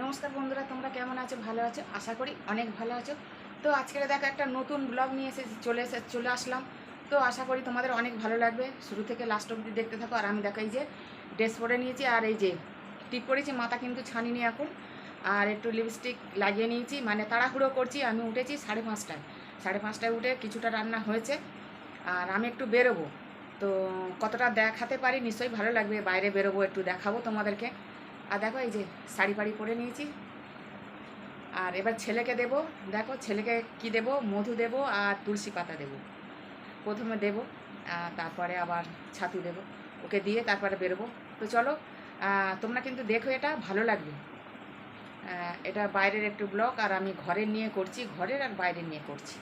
নমস্কার বন্ধুরা, তোমরা কেমন আছো? ভালো আছো? আশা করি অনেক ভালো আছো। তো আজকে দেখো একটা নতুন ব্লগ নিয়ে এসে চলে এসে চলে আসলাম। তো আশা করি তোমাদের অনেক ভালো লাগবে। শুরু থেকে লাস্ট অবধি দেখতে থাকো। আর আমি দেখো এই যে ড্রেস পরে নিয়েছি, আর এই যে টিপ পরেছি, মাথা কিন্তু ছানিনি এখন। আর একটু লিপস্টিক লাগিয়ে নিয়েছি মানে তাড়াহুড়ো করছি। আমি উঠেছি সাড়ে পাঁচটায়। সাড়ে পাঁচটায় উঠে কিছুটা রান্না হয়েছে। আর আমি একটু বেরোবো। তো কতটা দেখাতে পারি? নিশ্চয়ই ভালো লাগবে। বাইরে বেরোবো, একটু দেখাবো তোমাদেরকে। আর দেখো এই যে শাড়ি পাড়ি পরে নিয়েছি। আর এবার ছেলেকে দেব। দেখো ছেলেকে কি দেব? মধু দেব আর তুলসী পাতা দেব। প্রথমে দেব তারপরে আবার ছাতু দেব। ওকে দিয়ে তারপরে বেরোবো। তো চলো তোমরা কিন্তু দেখো এটা, ভালো লাগবে। এটা বাইরের একটু ব্লগ, আর আমি ঘরের নিয়ে করছি, ঘরের আর বাইরের নিয়ে করছি।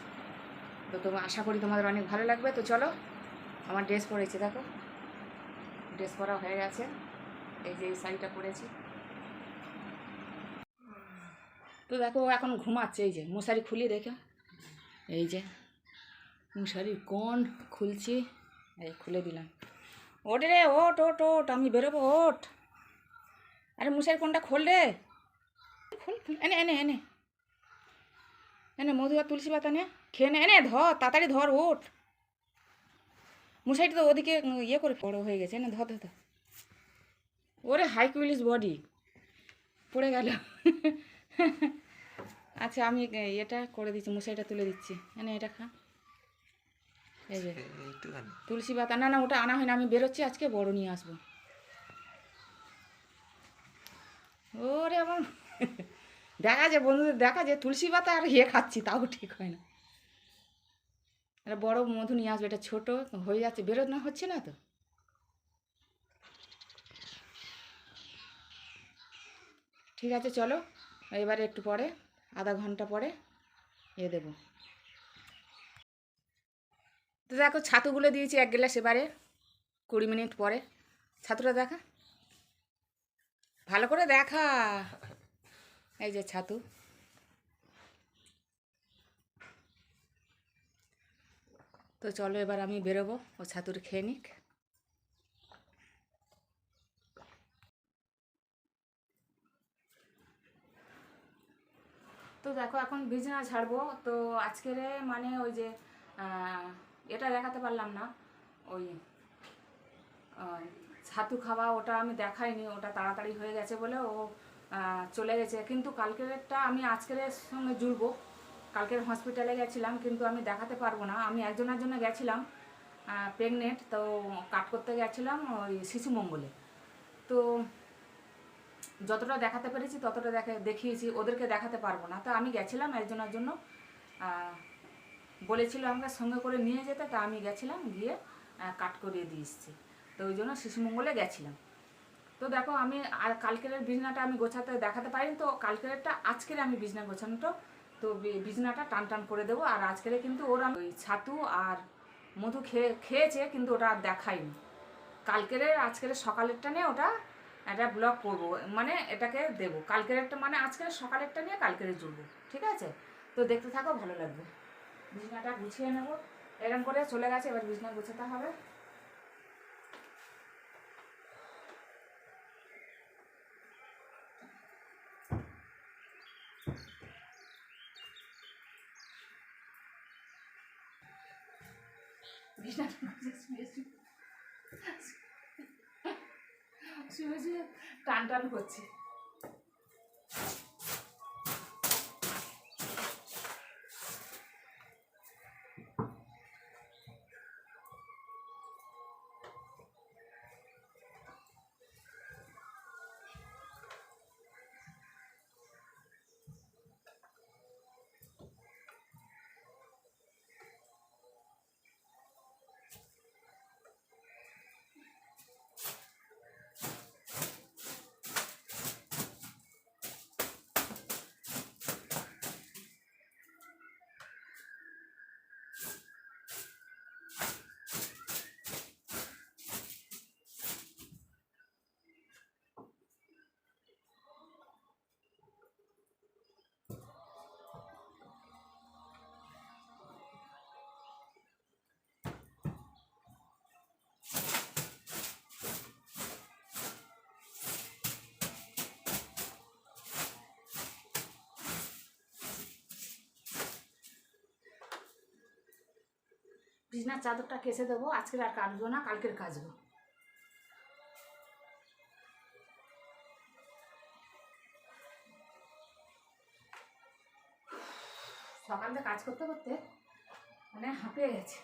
তো তোমার আশা করি তোমাদের অনেক ভালো লাগবে। তো চলো, আমার ড্রেস পরেছে, দেখো। ড্রেস পরা হয়ে গেছে। এই যে এই শাড়িটা পরেছি। তো দেখো এখন ঘুমাচ্ছে, এই যে মশারি খুলি দেখে। এই যে মশারি কোন খুলছি, এই খুলে দিলাম। ওট রে ওট ওট ওট আমি বেরোবো ওট আরে মশারি কোনটা খোল রে। খুল এনে এনে এনে। এনে, মধু আর তুলসী পাতা নে, খেয়ে নে, এনে, ধর, তাড়াতাড়ি ধর, ওঠ। মশারিটা তো ওদিকে ইয়ে করে, বড় হয়ে গেছে, এনে ধর ধর। ওরে হাই কুইলিস বডি। পড়ে গেল। আচ্ছা আমি এটা করে দিচ্ছি মশারিটা তুলে দিচ্ছি। এনে এটা খা। এই যে, তুলসী পাতা। না না, ওটা আনা হয় না, আমি বেরোচ্ছি আজকে, বড় নিয়ে আসব। ওরে আমার, দেখা যায়, বন্ধুদের দেখা যায়, তুলসী পাতা আর ইয়ে খাচ্ছি, তাও ঠিক হয় না। এটা বড় মধু নিয়ে আসবে, এটা ছোট হয়ে যাচ্ছে, বেরোনো হচ্ছে না তো। ঠিক আছে, চলো। এবারে একটু পরে, আধা ঘণ্টা পরে এ দেবো। তো দেখো, ছাতুগুলো দিয়েছি এক গ্লাস এবারে, কুড়ি মিনিট পরে। ছাতুটা দেখা। ভালো করে দেখা। এই যে ছাতু। তো চলো, এবার আমি বেরোবো, ও ছাতুর খেয়ে নিক। তো দেখো, এখন বিছানা ছাড়বো। তো আজকের মানে ওই যে এটা দেখাতে পারলাম না। ওই ছাতু খাওয়া ওটা আমি দেখাইনি, ওটা তাড়াতাড়ি হয়ে গেছে বলে ও চলে গেছে। কিন্তু কালকেরটা আমি আজকের সঙ্গে জুড়বো। কালকের হসপিটালে গেছিলাম, কিন্তু আমি দেখাতে পারব না। আমি একজনের জন্য গেছিলাম প্রেগনেন্ট, তো কাট করতে গেছিলাম ওই শিশু মঙ্গলে। তো যতটা দেখাতে পেরেছি, ততটা দেখা, দেখিয়েছি, ওদেরকে দেখাতে পারব না। তো আমি গেছিলাম একজনের জন্য বলেছিল আমাকে সঙ্গে করে নিয়ে যেতে, তা আমি গেছিলাম, গিয়ে কাট করিয়ে দিয়ে এসেছি। তো ওই জন্য শিশুমঙ্গলে গেছিলাম। তো দেখো, আমি আর কালকের বিছনাটা আমি গোছাতে দেখাতে পারিনি, তো কালকেরটা, আজকের আমি বিছনা গোছানোটা তো বিছনাটা টান টান করে দেবো। আর আজকের কিন্তু ওর ওই ছাতু আর মধু খেয়ে, খেয়েছে, কিন্তু ওটা আর দেখাইনি কালকের আজকের সকালেরটা নিয়ে ওটা একটা ব্লগ করব মানে এটাকে দেবো। কালকের একটা মানে আজকের সকালেরটা নিয়ে কালকের জুড়বো, ঠিক আছে? তো দেখতে থাকো, ভালো লাগবে। বিছনাটা গুছিয়ে নেব। এরকম করে চলে গেছে, এবার বিছনা গুছাতে হবে। বিছনাটা শুয়ে টান টান করছে। বিছনার চাদরটা কেসে দেবো, আজকের আর কাটবো না, কালকের কাচবো। সকালে কাজ করতে করতে মানে হাঁপিয়ে গেছে।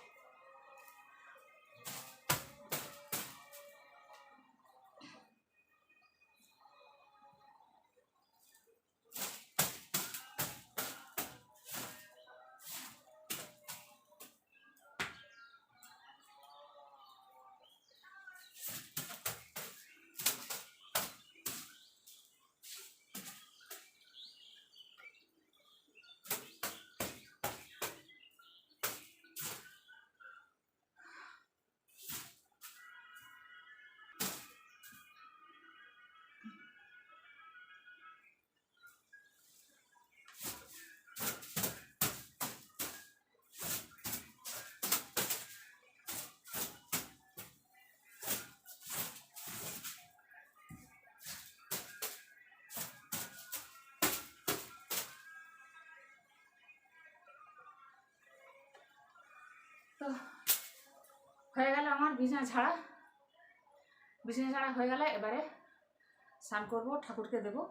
বিছানা ছাড়া বিছানা ছাড়া হয়ে গেলে এবারে স্নান করব, ঠাকুরকে দেবো।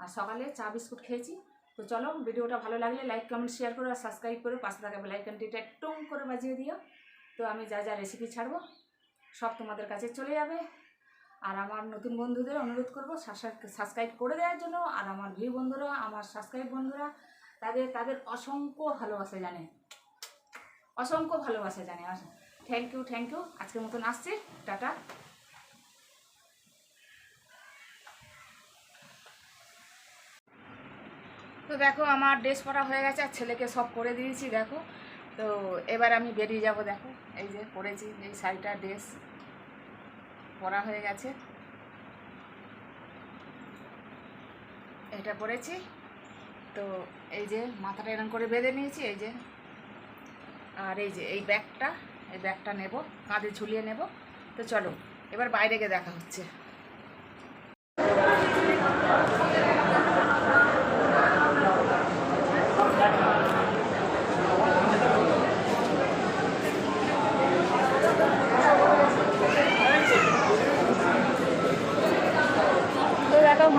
আর সকালে চা বিস্কুট খেয়েছি। তো চলো, ভিডিওটা ভালো লাগলে লাইক কমেন্ট শেয়ার করো আর সাবস্ক্রাইব করে। পাশে থাকা বেলাইকনটিটা টুং করে বাজিয়ে দিও। তো আমি যা যা রেসিপি ছাড়বো, সব তোমাদের কাছে চলে যাবে। আর আমার নতুন বন্ধুদের অনুরোধ করব সাবস্ক্রাইব করে দেওয়ার জন্য। আর আমার ভিউ বন্ধুরা, আমার সাবস্ক্রাইব বন্ধুরা, তাদের তাদের অসংখ্য ভালোবাসা জানে। অসংখ্য ভালোবাসা জানে। থ্যাংক ইউ থ্যাংক ইউ আজকের মতন আসছি। টাটা। তো দেখো, আমার ড্রেস পরা হয়ে গেছে আর ছেলেকে সব করে দিয়েছি, দেখো। তো এবার আমি বেরিয়ে যাব, দেখো। এই যে পরেছি, এই শাড়িটা, ড্রেস পরা হয়ে গেছে। এটা পরেছি। তো এই যে মাথাটা এরকম করে বেঁধে নিয়েছি, এই যে। আর এই যে, এই ব্যাগটা। এই ব্যাগটা নেব, কাঁধে ঝুলিয়ে নেব। তো চলো, এবার বাইরে গিয়ে দেখা হচ্ছে।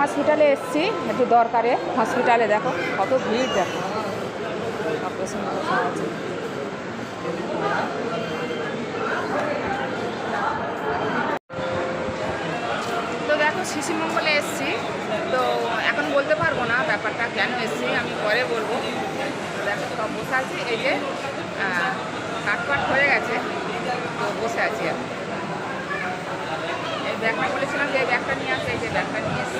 হসপিটালে এসছি, একটু দরকারে। হসপিটালে দেখো, কত ভিড় দেখো। অপারেশন শিশুমঙ্গলে এসছি। তো এখন বলতে পারব না ব্যাপারটা কেন এসছি, আমি পরে বলব। সব বসে আছি, এই যে কাটপাট হয়ে গেছে, তো বসে আছি এখন এই ব্যাগটা বলেছিলাম যে এই ব্যাগটা নিয়ে আসে, এই যে ব্যাগটা নিয়ে এসছি।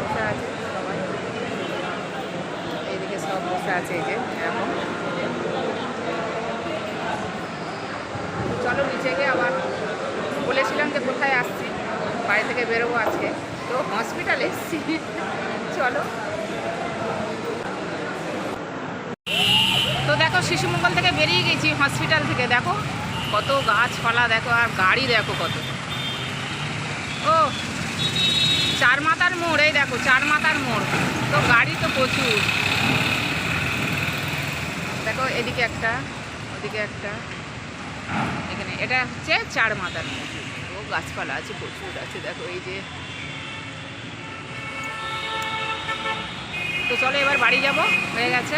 বসে আছে সবাই। এইদিকে সব বসে আছে, এই যে এরকম চলো নিচে গিয়ে আবার বলেছিলাম যে কোথায় আসছি বাড়ি থেকে বেরোবো আজকে। তো হসপিটালে এসছি। চলো। তো দেখো শিশুমঙ্গল থেকে বেরিয়ে গেছি হসপিটাল থেকে। দেখো, কত গাছপালা, দেখো, আর গাড়ি, দেখো কত। ও চার মাথার মোড়, এই দেখো চার মাথার মোড়। তো গাড়ি তো প্রচুর। দেখো, এদিকে একটা, ওদিকে একটা। এখানে, এটা হচ্ছে চার মাথার মোড়। গাছপালা আছে প্রচুর আছে দেখো এই যে। তো চলো এবার বাড়ি যাব হয়ে গেছে।